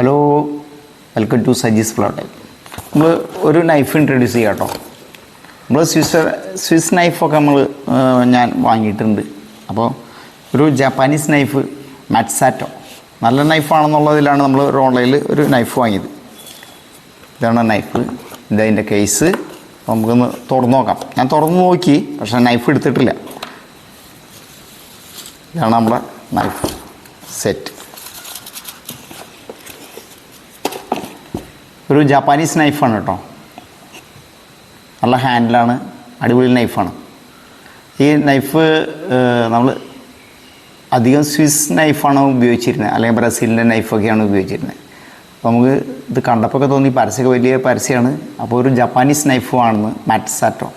Hello welcome to Saji's float നമ്മൾ ഒരു knife introduce ചെയ്യാം കേട്ടോ നമ്മൾ സ്വിസ് സ്വിസ് നൈഫൊക്കെ നമ്മൾ ഞാൻ വാങ്ങിയിട്ടുണ്ട്. അപ്പോൾ ഒരു ജാപ്പാനീസ് നൈഫ് മാറ്റ്സാറ്റോ നല്ല നൈഫാണെന്നുള്ളതിലാണ് നമ്മൾ ഒരു ഓൺലൈനിൽ ഒരു നൈഫ് വാങ്ങിയത്. ഇതാണ് നൈഫ് ഇതതിന്റെ കേസ് നമുക്കൊന്ന് തുറന്നു നോക്കാം. ഞാൻ തുറന്നു നോക്കി പക്ഷേ നൈഫ് എടുത്തിട്ടില്ല. ഇതാണ് നമ്മുടെ നൈഫ് സെറ്റ് ഒരു ജാപ്പാനീസ് നൈഫാണ് കേട്ടോ. നല്ല ഹാൻഡിലാണ് അടിപൊളി നൈഫാണ് ഈ നൈഫ് നമ്മൾ അധികം സ്വിസ് നൈഫാണ് ഉപയോഗിച്ചിരുന്നത്. അല്ലെങ്കിൽ ബ്രസീലിന്റെ നൈഫൊക്കെയാണ് ഉപയോഗിച്ചിരുന്നത്. അപ്പോൾ നമുക്ക് ഇത് കണ്ടപ്പോൾ ഒക്കെ തോന്നി പരസ്യമൊക്കെ വലിയ പരസ്യമാണ് അപ്പോൾ ഒരു ജപ്പാനീസ് നൈഫ് വാങ്ങുന്നു മാറ്റ്സാറ്റോ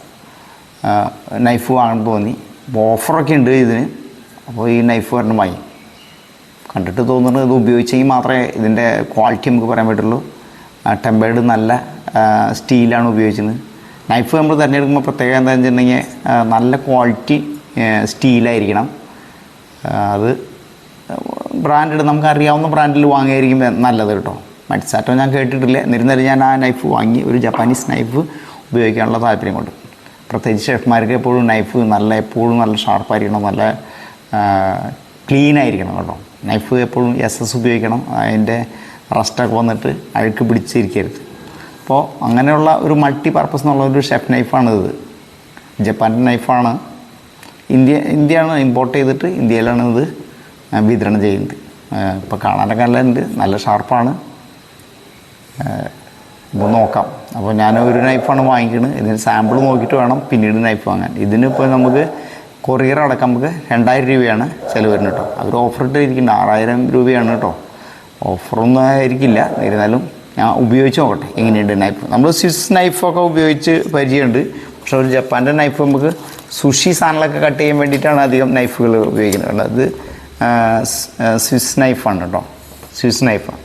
നൈഫ് വാങ്ങാൻ തോന്നി. അപ്പോൾ ഓഫറൊക്കെ ഉണ്ട് ഇതിന്. അപ്പോൾ ഈ നൈഫ് വാങ്ങി. കണ്ടിട്ട് തോന്നുന്നത് ഇത് ഉപയോഗിച്ചെങ്കിൽ മാത്രമേ ഇതിന്റെ ക്വാളിറ്റി നമുക്ക് പറയാൻ പറ്റുള്ളൂ. ടെമ്പേർഡ് നല്ല സ്റ്റീലാണ് ഉപയോഗിച്ചത് നൈഫ് നമ്മൾ തിരഞ്ഞെടുക്കുമ്പോൾ പ്രത്യേകം എന്താ വെച്ചിട്ടുണ്ടെങ്കിൽ നല്ല ക്വാളിറ്റി സ്റ്റീലായിരിക്കണം. അത് ബ്രാൻഡ് നമുക്ക് അറിയാവുന്ന ബ്രാൻഡിൽ വാങ്ങിയായിരിക്കും നല്ലത് കേട്ടോ. മറ്റ്സാറ്റോ ഞാൻ കേട്ടിട്ടില്ല. എന്നിരുന്നാലും ഞാൻ ആ നൈഫ് വാങ്ങി ഒരു ജപ്പാനീസ് നൈഫ് ഉപയോഗിക്കാനുള്ള താല്പര്യം കൊണ്ട്. പ്രത്യേകിച്ച് ഷെഫ്മാർക്ക് എപ്പോഴും നൈഫ് നല്ല എപ്പോഴും നല്ല ഷാർപ്പായിരിക്കണം നല്ല ക്ലീൻ ആയിരിക്കണം കേട്ടോ. നൈഫ് എപ്പോഴും എസ് എസ് ഉപയോഗിക്കണം. അതിന്റെ റസ്റ്റൊക്കെ വന്നിട്ട് അഴുക്ക് പിടിച്ചിരിക്കരുത്. അപ്പോൾ അങ്ങനെയുള്ള ഒരു മൾട്ടി പർപ്പസ് എന്നുള്ള ഒരു ഷെഫ് നൈഫാണ് ഇത്. ജപ്പാന്റെ നൈഫാണ് ഇന്ത്യ ഇന്ത്യയാണ് ഇമ്പോർട്ട് ചെയ്തിട്ട് ഇന്ത്യയിലാണ് ഇത് വിതരണം ചെയ്യുന്നത്. ഇപ്പോൾ കാണാനൊക്കെ നല്ല ഉണ്ട് നല്ല ഷാർപ്പാണ് ഇപ്പോൾ നോക്കാം. അപ്പോൾ ഞാൻ ഒരു നൈഫാണ് വാങ്ങിക്കുന്നത് ഇതിന് സാമ്പിൾ നോക്കിയിട്ട് വേണം പിന്നീട് നൈഫ് വാങ്ങാൻ. ഇതിനിപ്പോൾ നമുക്ക് കൊറിയർ അടക്കം നമുക്ക് രണ്ടായിരം രൂപയാണ് ചിലവ് വരുന്നത് കേട്ടോ. അവർ ഓഫർ ഇട്ടിരിക്കുന്നുണ്ട് ആറായിരം രൂപയാണ് കേട്ടോ. ഓഫറൊന്നും ആയിരിക്കില്ല. എന്നിരുന്നാലും ഞാൻ ഉപയോഗിച്ച് നോക്കട്ടെ. എങ്ങനെയുണ്ട് നൈഫ് നമ്മൾ സ്വിസ് നൈഫൊക്കെ ഉപയോഗിച്ച് പരിചയമുണ്ട്. പക്ഷെ ഒരു ജപ്പാന്റെ നൈഫ് നമുക്ക് സുഷി സാധനങ്ങളൊക്കെ കട്ട് ചെയ്യാൻ വേണ്ടിയിട്ടാണ് അധികം നൈഫുകൾ ഉപയോഗിക്കുന്നത്. അത് സ്വിസ് നൈഫാണ് കേട്ടോ. സ്വിസ് നൈഫാണ്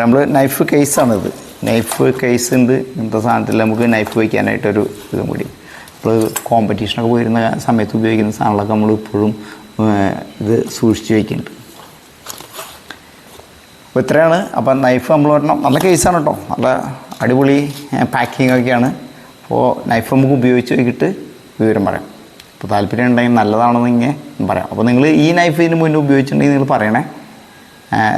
നമ്മൾ നൈഫ് കേസാണിത് നൈഫ് കേസ് ഉണ്ട്. ഇങ്ങനത്തെ സാധനത്തിൽ നമുക്ക് നൈഫ് വയ്ക്കാനായിട്ടൊരു ഇതും കൂടി. നമ്മൾ കോമ്പറ്റീഷനൊക്കെ പോയിരുന്ന സമയത്ത് ഉപയോഗിക്കുന്ന സാധനങ്ങളൊക്കെ നമ്മൾ ഇപ്പോഴും ഇത് സൂക്ഷിച്ച് വയ്ക്കുന്നുണ്ട് അപ്പോൾ ഇത്രയാണ്. അപ്പം നൈഫ് നമ്മൾ വരണം നല്ല കേസാണ് കേട്ടോ. നല്ല അടിപൊളി പാക്കിംഗ് ഒക്കെയാണ്. അപ്പോൾ നൈഫ് നമുക്ക് ഉപയോഗിച്ച് നോക്കിയിട്ട് വിവരം പറയാം. അപ്പോൾ താല്പര്യം ഉണ്ടെങ്കിൽ നല്ലതാണെന്നെങ്കിൽ പറയാം. അപ്പോൾ നിങ്ങൾ ഈ നൈഫ് ഇതിന് മുന്നേ ഉപയോഗിച്ചിട്ടുണ്ടെങ്കിൽ നിങ്ങൾ പറയണേ.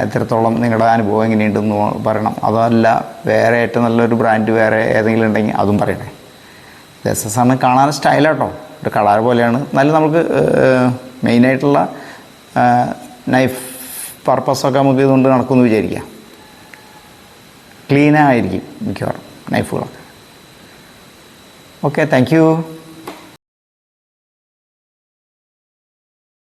എത്രത്തോളം നിങ്ങളുടെ അനുഭവം എങ്ങനെയുണ്ടെന്ന് പറയണം. അതല്ല വേറെ ഏറ്റവും നല്ലൊരു ബ്രാൻഡ് വേറെ ഏതെങ്കിലും ഉണ്ടെങ്കിൽ അതും പറയണേ. ആണ് കാണാൻ സ്റ്റൈലാട്ടോ ഒരു കളർ പോലെയാണ്. നല്ല നമുക്ക് മെയിനായിട്ടുള്ള നൈഫ് പർപ്പസൊക്കെ നമുക്ക് ഇതുകൊണ്ട് നടക്കുമെന്ന് വിചാരിക്കാം. ക്ലീനായിരിക്കും മിക്കവാറും നൈഫുകളൊക്കെ ഓക്കെ താങ്ക് യു